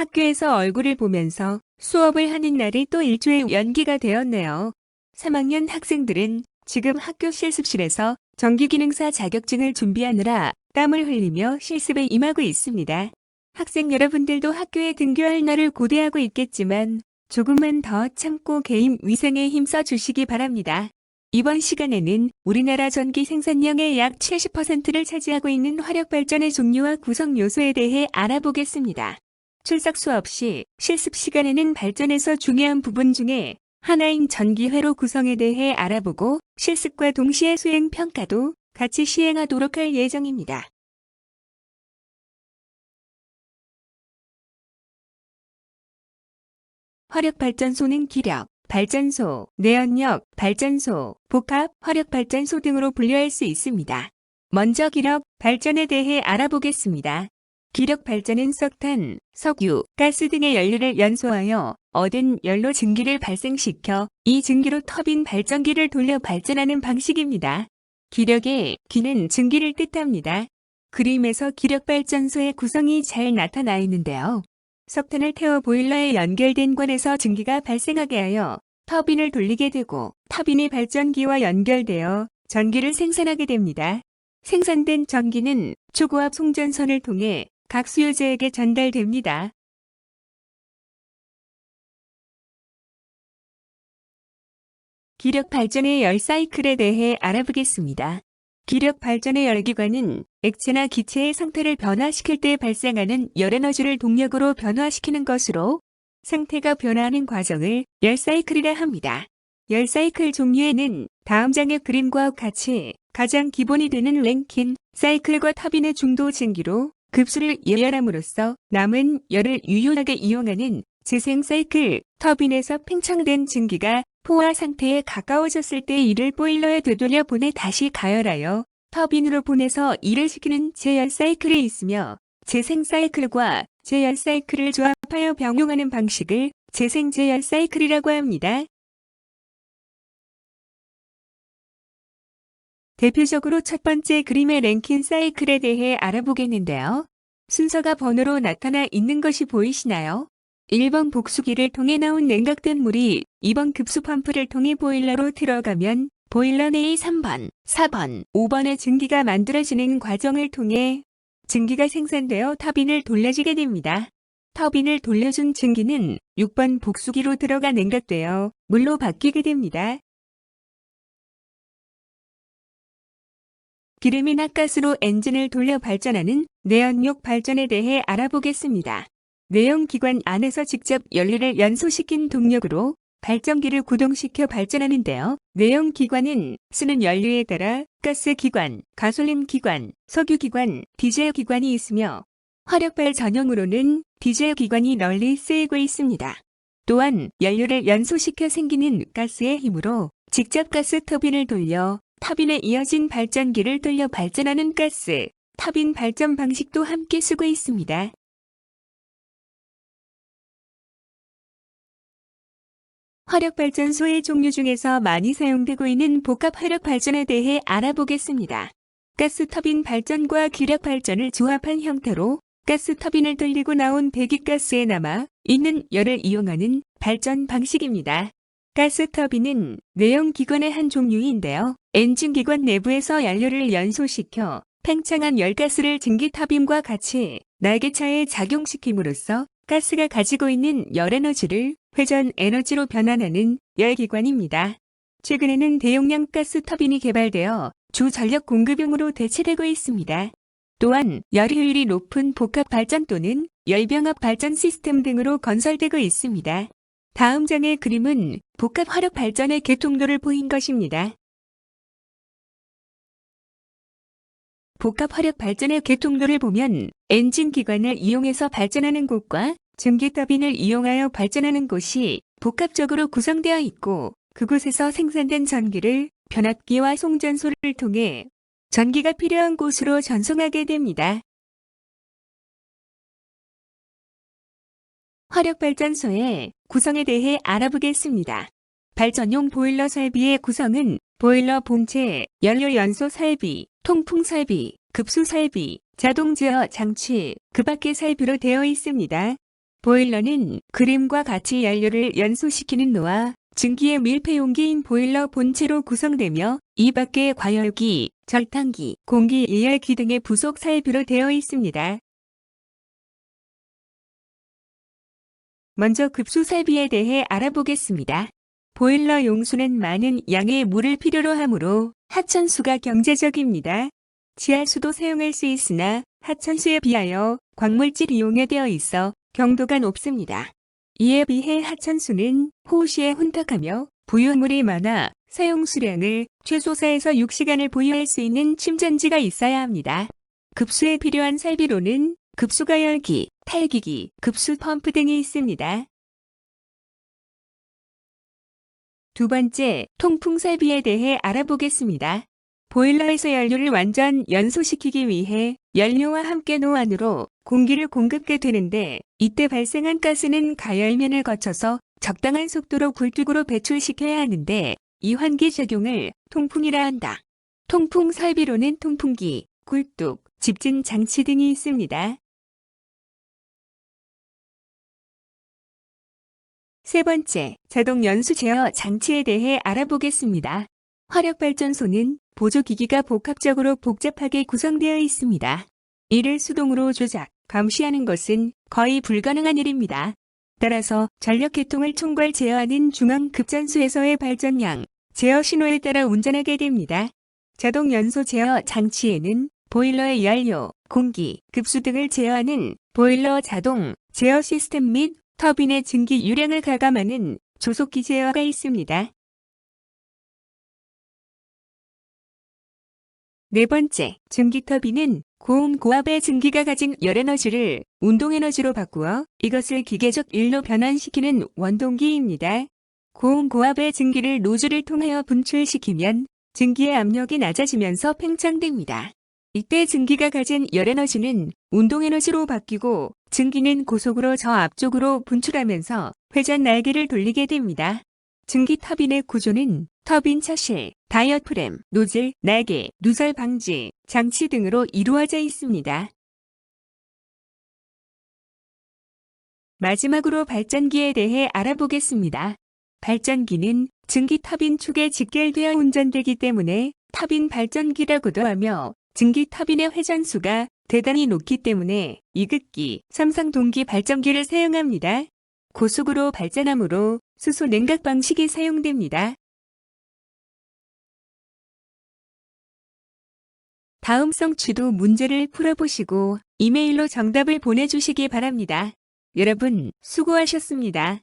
학교에서 얼굴을 보면서 수업을 하는 날이 또 일주일 연기가 되었네요. 3학년 학생들은 지금 학교 실습실에서 전기기능사 자격증을 준비하느라 땀을 흘리며 실습에 임하고 있습니다. 학생 여러분들도 학교에 등교할 날을 고대하고 있겠지만 조금만 더 참고 개인 위생에 힘써 주시기 바랍니다. 이번 시간에는 우리나라 전기 생산량의 약 70%를 차지하고 있는 화력발전의 종류와 구성 요소에 대해 알아보겠습니다. 출석 수업 시 실습 시간에는 발전에서 중요한 부분 중에 하나인 전기회로 구성에 대해 알아보고 실습과 동시에 수행 평가도 같이 시행하도록 할 예정입니다. 화력발전소는 기력, 발전소, 내연력, 발전소, 복합, 화력발전소 등으로 분류할 수 있습니다. 먼저 기력, 발전에 대해 알아보겠습니다. 기력 발전은 석탄, 석유, 가스 등의 연료를 연소하여 얻은 연료 증기를 발생시켜 이 증기로 터빈 발전기를 돌려 발전하는 방식입니다. 기력의 기는 증기를 뜻합니다. 그림에서 기력 발전소의 구성이 잘 나타나 있는데요. 석탄을 태워 보일러에 연결된 관에서 증기가 발생하게 하여 터빈을 돌리게 되고 터빈이 발전기와 연결되어 전기를 생산하게 됩니다. 생산된 전기는 초고압 송전선을 통해 각 수요자에게 전달됩니다. 기력 발전의 열 사이클에 대해 알아보겠습니다. 기력 발전의 열기관은 액체나 기체의 상태를 변화시킬 때 발생하는 열에너지를 동력으로 변화시키는 것으로 상태가 변화하는 과정을 열 사이클이라 합니다. 열 사이클 종류에는 다음 장의 그림과 같이 가장 기본이 되는 랭킨 사이클과 터빈의 중도 증기로 급수를 예열함으로써 남은 열을 유효하게 이용하는 재생 사이클 터빈에서 팽창된 증기가 포화 상태에 가까워졌을 때 이를 보일러에 되돌려 보내 다시 가열하여 터빈으로 보내서 일을 시키는 제열 사이클이 있으며 재생 사이클과 제열 사이클을 조합하여 병용하는 방식을 재생 제열 사이클이라고 합니다. 대표적으로 첫 번째 그림의 랭킨 사이클에 대해 알아보겠는데요. 순서가 번호로 나타나 있는 것이 보이시나요? 1번 복수기를 통해 나온 냉각된 물이 2번 급수 펌프를 통해 보일러로 들어가면 보일러 내의 3번, 4번, 5번의 증기가 만들어지는 과정을 통해 증기가 생산되어 터빈을 돌려주게 됩니다. 터빈을 돌려준 증기는 6번 복수기로 들어가 냉각되어 물로 바뀌게 됩니다. 기름이나 가스로 엔진을 돌려 발전하는 내연력 발전에 대해 알아보겠습니다. 내연기관 안에서 직접 연료를 연소시킨 동력으로 발전기를 구동시켜 발전하는데요. 내연기관은 쓰는 연료에 따라 가스기관, 가솔린기관, 석유기관, 디젤기관이 있으며 화력발 전형으로는 디젤기관이 널리 쓰이고 있습니다. 또한 연료를 연소시켜 생기는 가스의 힘으로 직접 가스 터빈을 돌려 터빈에 이어진 발전기를 돌려 발전하는 가스, 터빈 발전 방식도 함께 쓰고 있습니다. 화력발전소의 종류 중에서 많이 사용되고 있는 복합 화력발전에 대해 알아보겠습니다. 가스 터빈 발전과 기력 발전을 조합한 형태로 가스 터빈을 돌리고 나온 배기가스에 남아 있는 열을 이용하는 발전 방식입니다. 가스 터빈은 내연 기관의 한 종류인데요. 엔진 기관 내부에서 연료를 연소시켜 팽창한 열가스를 증기 터빈과 같이 날개차에 작용시킴으로써 가스가 가지고 있는 열에너지를 회전 에너지로 변환하는 열기관입니다. 최근에는 대용량 가스 터빈이 개발되어 주 전력 공급용으로 대체되고 있습니다. 또한 열 효율이 높은 복합 발전 또는 열병합 발전 시스템 등으로 건설되고 있습니다. 다음 장의 그림은 복합 화력 발전의 개통도를 보인 것입니다. 복합 화력 발전의 개통도를 보면 엔진 기관을 이용해서 발전하는 곳과 증기 터빈을 이용하여 발전하는 곳이 복합적으로 구성되어 있고 그곳에서 생산된 전기를 변압기와 송전소를 통해 전기가 필요한 곳으로 전송하게 됩니다. 화력발전소의 구성에 대해 알아보겠습니다. 발전용 보일러 설비의 구성은 보일러 본체, 연료 연소 설비, 통풍 설비, 급수 설비, 자동 제어 장치, 그 밖의 설비로 되어 있습니다. 보일러는 그림과 같이 연료를 연소시키는 노와 증기의 밀폐 용기인 보일러 본체로 구성되며 이 밖에 과열기, 절탕기, 공기 예열기 등의 부속 살비로 되어 있습니다. 먼저 급수 살비에 대해 알아보겠습니다. 보일러 용수는 많은 양의 물을 필요로 하므로 하천수가 경제적입니다. 지하수도 사용할 수 있으나 하천수에 비하여 광물질 이용에 되어 있어 경도가 높습니다. 이에 비해 하천수는 호시에 혼탁하며 부유물이 많아 사용 수량을 최소 4에서 6시간을 보유할 수 있는 침전지가 있어야 합니다. 급수에 필요한 살비로는 급수가열기, 탈기기, 급수 펌프 등이 있습니다. 두 번째, 통풍 살비에 대해 알아보겠습니다. 보일러에서 연료를 완전 연소시키기 위해 연료와 함께 노안으로 공기를 공급게 되는데 이때 발생한 가스는 가열면을 거쳐서 적당한 속도로 굴뚝으로 배출시켜야 하는데 이 환기 작용을 통풍이라 한다. 통풍 설비로는 통풍기, 굴뚝, 집진 장치 등이 있습니다. 세 번째, 자동 연수 제어 장치에 대해 알아보겠습니다. 화력발전소는 보조기기가 복합적으로 복잡하게 구성되어 있습니다. 이를 수동으로 조작, 감시하는 것은 거의 불가능한 일입니다. 따라서 전력계통을 총괄 제어하는 중앙급전소에서의 발전량, 제어 신호에 따라 운전하게 됩니다. 자동 연소 제어 장치에는 보일러의 연료, 공기, 급수 등을 제어하는 보일러 자동 제어 시스템 및 터빈의 증기 유량을 가감하는 조속 기 제어가 있습니다. 네 번째, 증기 터빈은 고온 고압의 증기가 가진 열에너지를 운동에너지로 바꾸어 이것을 기계적 일로 변환시키는 원동기입니다. 고온 고압의 증기를 노즐을 통하여 분출시키면 증기의 압력이 낮아지면서 팽창됩니다. 이때 증기가 가진 열에너지는 운동에너지로 바뀌고 증기는 고속으로 저 앞쪽으로 분출하면서 회전 날개를 돌리게 됩니다. 증기 터빈의 구조는 터빈 차실, 다이어프램, 노즐, 날개, 누설 방지, 장치 등으로 이루어져 있습니다. 마지막으로 발전기에 대해 알아보겠습니다. 발전기는 증기 터빈 축에 직결되어 운전되기 때문에 터빈 발전기라고도 하며 증기 터빈의 회전수가 대단히 높기 때문에 이극기, 삼성 동기 발전기를 사용합니다. 고속으로 발전하므로 수소 냉각 방식이 사용됩니다. 다음 성취도 문제를 풀어보시고 이메일로 정답을 보내주시기 바랍니다. 여러분, 수고하셨습니다.